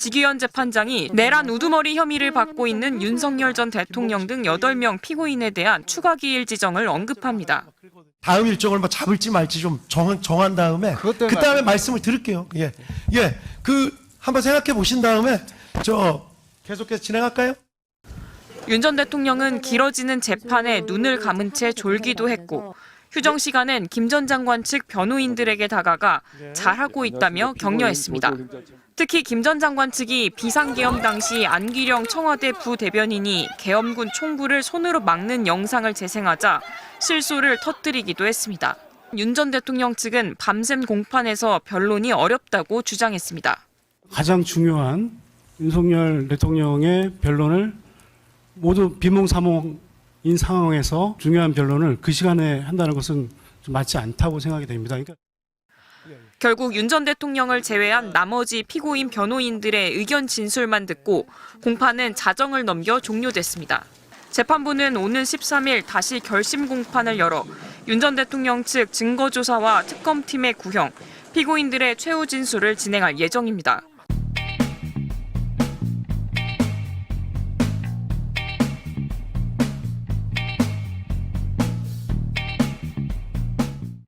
지기현 재판장이 내란 우두머리 혐의를 받고 있는 윤석열 전 대통령 등 8명 피고인에 대한 추가 기일 지정을 언급합니다. 다음 일정을 뭐 잡을지 말지 좀 정, 정한 다음에 그 다음에 말씀을 드릴게요. 예, 예, 그 한번 생각해 보신 다음에 저 계속해서 진행할까요? 윤 전 대통령은 길어지는 재판에 눈을 감은 채 졸기도 했고 휴정 시간엔 김 전 장관 측 변호인들에게 다가가 잘하고 있다며 격려했습니다. 특히 김 전 장관 측이 비상계엄 당시 안기령 청와대 부대변인이 계엄군 총부를 손으로 막는 영상을 재생하자 실소를 터뜨리기도 했습니다. 윤 전 대통령 측은 밤샘 공판에서 변론이 어렵다고 주장했습니다. 가장 중요한 윤석열 대통령의 변론을 모두 비몽사몽 인 상황에서 중요한 변론을 그 시간에 한다는 것은 좀 맞지 않다고 생각이 됩니다. 그러니까 결국 윤 전 대통령을 제외한 나머지 피고인 변호인들의 의견 진술만 듣고 공판은 자정을 넘겨 종료됐습니다. 재판부는 오는 13일 다시 결심 공판을 열어 윤 전 대통령 측 증거조사와 특검팀의 구형, 피고인들의 최후 진술을 진행할 예정입니다.